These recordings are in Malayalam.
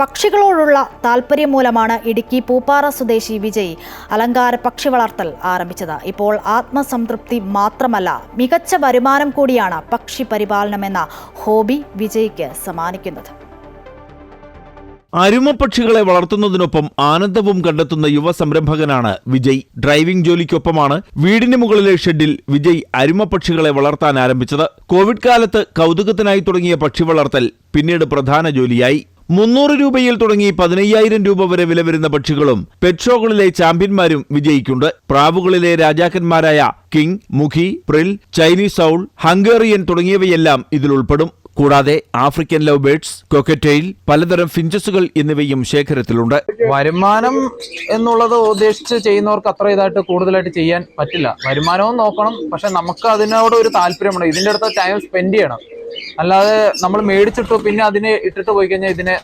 പക്ഷികളോടുള്ള താല്പര്യം മൂലമാണ് ഇടുക്കി പൂപ്പാറ സ്വദേശി വിജയ് അലങ്കാര പക്ഷി വളർത്തൽ ആരംഭിച്ചത്. ഇപ്പോൾ ആത്മസംതൃപ്തി മാത്രമല്ല മികച്ച വരുമാനം കൂടിയാണ് പക്ഷി പരിപാലനമെന്ന ഹോബി വിജയ്ക്ക് സമ്മാനിക്കുന്നത്. അരുമപ്പക്ഷികളെ വളർത്തുന്നതിനൊപ്പം ആനന്ദവും കണ്ടെത്തുന്ന യുവ സംരംഭകനാണ് വിജയ്. ഡ്രൈവിംഗ് ജോലിക്കൊപ്പമാണ് വീടിന് മുകളിലെ ഷെഡിൽ വിജയ് അരുമപ്പക്ഷികളെ വളർത്താൻ ആരംഭിച്ചത്. കോവിഡ് കാലത്ത് കൗതുകത്തിനായി തുടങ്ങിയ പക്ഷി വളർത്തൽ പിന്നീട് പ്രധാന ജോലിയായി. മുന്നൂറ് രൂപയിൽ തുടങ്ങി പതിനയ്യായിരം രൂപ വരെ വില വരുന്ന പക്ഷികളും പെറ്റ് ഷോകളിലെ ചാമ്പ്യന്മാരും വിജയിക്കുണ്ട് പ്രാവുകളിലെ രാജാക്കന്മാരായ കിങ് മുഖി പ്രിൽ ചൈനീസ് ഔൾ ഹംഗേറിയൻ തുടങ്ങിയവയെല്ലാം ഇതിൽ ഉൾപ്പെടും. കൂടാതെ ആഫ്രിക്കൻ ലവ് ബേർഡ്സ് കൊക്കറ്റെയിൽ പലതരം ഫിഞ്ചസുകൾ എന്നിവയും ശേഖരത്തിലുണ്ട്. വരുമാനം എന്നുള്ളത് ഉദ്ദേശിച്ച് ചെയ്യുന്നവർക്ക് അത്ര ഇതായിട്ട് കൂടുതലായിട്ട് ചെയ്യാൻ പറ്റില്ല. വരുമാനവും നോക്കണം പക്ഷെ നമുക്ക് അതിനോട് ഒരു താല്പര്യമുണ്ട്. ഇതിന്റെ അടുത്ത് ടൈം സ്പെൻഡ് ചെയ്യണം. അല്ലാതെ നമ്മൾ മേടിച്ചിട്ടു പിന്നെ അതിനെ ഇട്ടിട്ട് പോയി കഴിഞ്ഞാൽ ഇതിനെ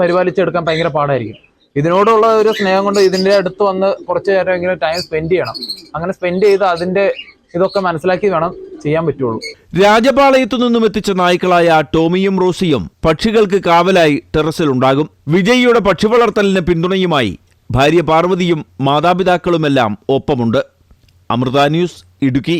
പരിപാലിച്ചെടുക്കാൻ ഭയങ്കര പാടായിരിക്കും. ഇതിനോടുള്ള ഒരു സ്നേഹം കൊണ്ട് ഇതിന്റെ അടുത്ത് വന്ന് കുറച്ച് നേരമെങ്കിലും ടൈം സ്പെൻഡ് ചെയ്യണം. അങ്ങനെ സ്പെൻഡ് ചെയ്ത് അതിന്റെ ഇതൊക്കെ മനസ്സിലാക്കി വേണം ചെയ്യാൻ പറ്റുള്ളൂ. രാജപാളയത്തു നിന്നും എത്തിച്ച നായ്ക്കളായ ടോമിയും റോസിയും പക്ഷികൾക്ക് കാവലായി ടെറസിലുണ്ടാകും വിജയിയുടെ പക്ഷി വളർത്തലിന് പിന്തുണയുമായി ഭാര്യ പാർവതിയും മാതാപിതാക്കളുമെല്ലാം ഒപ്പമുണ്ട്. അമൃത ന്യൂസ് ഇടുക്കി.